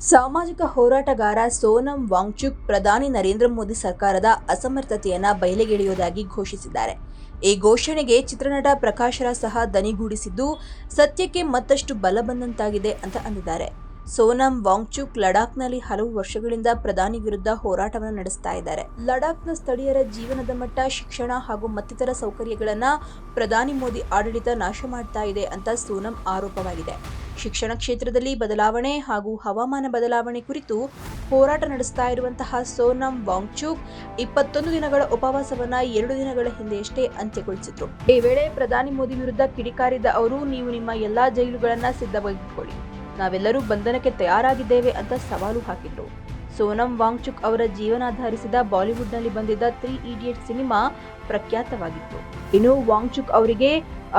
ಸಾಮಾಜಿಕ ಹೋರಾಟಗಾರ ಸೋನಂ ವಾಂಗ್ಚುಕ್, ಪ್ರಧಾನಿ ನರೇಂದ್ರ ಮೋದಿ ಸರ್ಕಾರದ ಅಸಮರ್ಥತೆಯನ್ನು ಬಯಲಿಗೆಳೆಯುವುದಾಗಿ ಘೋಷಿಸಿದ್ದಾರೆ. ಈ ಘೋಷಣೆಗೆ ಚಿತ್ರನಟ ಪ್ರಕಾಶರ ಸಹ ದನಿಗೂಡಿಸಿದ್ದು ಸತ್ಯಕ್ಕೆ ಮತ್ತಷ್ಟು ಬಲ ಬಂದಂತಾಗಿದೆ ಅಂತ ಅಂದಿದ್ದಾರೆ. ಸೋನಂ ವಾಂಗ್ಚುಕ್ ಲಡಾಖ್ನಲ್ಲಿ ಹಲವು ವರ್ಷಗಳಿಂದ ಪ್ರಧಾನಿ ವಿರುದ್ಧ ಹೋರಾಟವನ್ನು ನಡೆಸ್ತಾ ಇದ್ದಾರೆ. ಲಡಾಖ್ನ ಸ್ಥಳೀಯರ ಜೀವನದ ಮಟ್ಟ, ಶಿಕ್ಷಣ ಹಾಗೂ ಮತ್ತಿತರ ಸೌಕರ್ಯಗಳನ್ನು ಪ್ರಧಾನಿ ಮೋದಿ ಆಡಳಿತ ನಾಶ ಮಾಡ್ತಾ ಇದೆ ಅಂತ ಸೋನಂ ಆರೋಪವಾಗಿದೆ. ಶಿಕ್ಷಣ ಕ್ಷೇತ್ರದಲ್ಲಿ ಬದಲಾವಣೆ ಹಾಗೂ ಹವಾಮಾನ ಬದಲಾವಣೆ ಕುರಿತು ಹೋರಾಟ ನಡೆಸ್ತಾ ಇರುವಂತಹ ಸೋನಂ ವಾಂಗ್ಚುಕ್ ಇಪ್ಪತ್ತೊಂದು ದಿನಗಳ ಉಪವಾಸವನ್ನ ಎರಡು ದಿನಗಳ ಹಿಂದೆಯಷ್ಟೇ ಅಂತ್ಯಗೊಳಿಸಿದ್ರು. ಈ ವೇಳೆ ಪ್ರಧಾನಿ ಮೋದಿ ವಿರುದ್ಧ ಕಿಡಿಕಾರಿದ ಅವರು, ನೀವು ನಿಮ್ಮ ಎಲ್ಲಾ ಜೈಲುಗಳನ್ನ ಸಿದ್ಧವಾಗಿಟ್ಕೊಳ್ಳಿ ನಾವೆಲ್ಲರೂ ಬಂಧನಕ್ಕೆ ತಯಾರಾಗಿದ್ದೇವೆ ಅಂತ ಸವಾಲು ಹಾಕಿದ್ರು. ಸೋನಂ ವಾಂಗ್ಚುಕ್ ಅವರ ಜೀವನಾಧಾರಿಸಿದ ಬಾಲಿವುಡ್ನಲ್ಲಿ ಬಂದಿದ್ದ ತ್ರೀ ಇಡಿಯಟ್ ಸಿನಿಮಾ ಪ್ರಖ್ಯಾತವಾಗಿತ್ತು. ಇನ್ನು ವಾಂಗ್ಚುಕ್ ಅವರಿಗೆ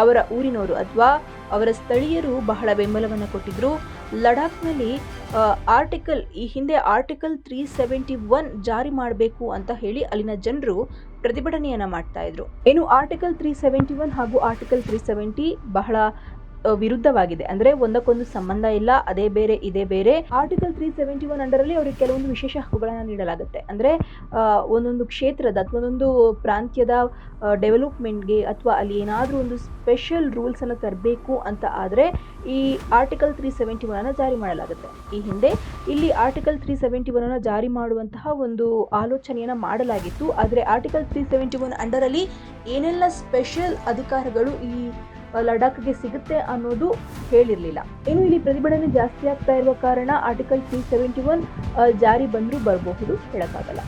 ಅವರ ಊರಿನವರು ಅಥವಾ ಅವರ ಸ್ಥಳೀಯರು ಬಹಳ ಬೆಂಬಲವನ್ನು ಕೊಟ್ಟಿದ್ರು. ಲಡಾಖ್ನಲ್ಲಿ ಆರ್ಟಿಕಲ್ ಈ ಹಿಂದೆ ಆರ್ಟಿಕಲ್ ತ್ರೀ ಸೆವೆಂಟಿ ಒನ್ ಜಾರಿ ಮಾಡಬೇಕು ಅಂತ ಹೇಳಿ ಅಲ್ಲಿನ ಜನರು ಪ್ರತಿಭಟನೆಯನ್ನು ಮಾಡ್ತಾ ಇದ್ರು. ಏನು ಆರ್ಟಿಕಲ್ ತ್ರೀ ಸೆವೆಂಟಿ ಒನ್ ಹಾಗೂ ಆರ್ಟಿಕಲ್ ತ್ರೀ ಸೆವೆಂಟಿ ಬಹಳ ವಿರುದ್ಧವಾಗಿದೆ. ಅಂದ್ರೆ ಒಂದಕ್ಕೊಂದು ಸಂಬಂಧ ಇಲ್ಲ, ಅದೇ ಬೇರೆ, ಇದೇ ಬೇರೆ. ಆರ್ಟಿಕಲ್ ತ್ರೀ ಸೆವೆಂಟಿ ಒನ್ ಅಂಡರಲ್ಲಿ ಅವರಿಗೆ ಕೆಲವೊಂದು ವಿಶೇಷ ಹಕ್ಕುಗಳನ್ನು ನೀಡಲಾಗುತ್ತೆ. ಅಂದ್ರೆ ಒಂದೊಂದು ಕ್ಷೇತ್ರದ ಅಥವಾ ಒಂದೊಂದು ಪ್ರಾಂತ್ಯದ ಡೆವಲಪ್ಮೆಂಟ್ಗೆ ಅಥವಾ ಅಲ್ಲಿ ಏನಾದರೂ ಒಂದು ಸ್ಪೆಷಲ್ ರೂಲ್ಸ್ ಅನ್ನು ತರಬೇಕು ಅಂತ ಆದರೆ, ಈ ಆರ್ಟಿಕಲ್ ತ್ರೀ ಸೆವೆಂಟಿ ಒನ್ ಅನ್ನು ಜಾರಿ ಮಾಡಲಾಗುತ್ತೆ. ಈ ಹಿಂದೆ ಇಲ್ಲಿ ಆರ್ಟಿಕಲ್ ತ್ರೀ ಸೆವೆಂಟಿ ಒನ್ ಅನ್ನು ಜಾರಿ ಮಾಡುವಂತಹ ಒಂದು ಆಲೋಚನೆಯನ್ನು ಮಾಡಲಾಗಿತ್ತು. ಆದರೆ ಆರ್ಟಿಕಲ್ ತ್ರೀ ಸೆವೆಂಟಿ ಒನ್ ಅಂಡರಲ್ಲಿ ಏನೆಲ್ಲ ಸ್ಪೆಷಲ್ ಅಧಿಕಾರಗಳು ಈ ಲಡಾಖ್ಗೆ ಸಿಗುತ್ತೆ ಅನ್ನೋದು ಹೇಳಿರಲಿಲ್ಲ. ಇನ್ನು ಇಲ್ಲಿ ಪ್ರತಿಭಟನೆ ಜಾಸ್ತಿ ಆಗ್ತಾ ಇರುವ ಕಾರಣ ಆರ್ಟಿಕಲ್ ತ್ರೀ ಸೆವೆಂಟಿ ಒನ್ ಜಾರಿ ಬಂದರೂ ಬರಬಹುದು, ಹೇಳಕ್ಕಾಗಲ್ಲ.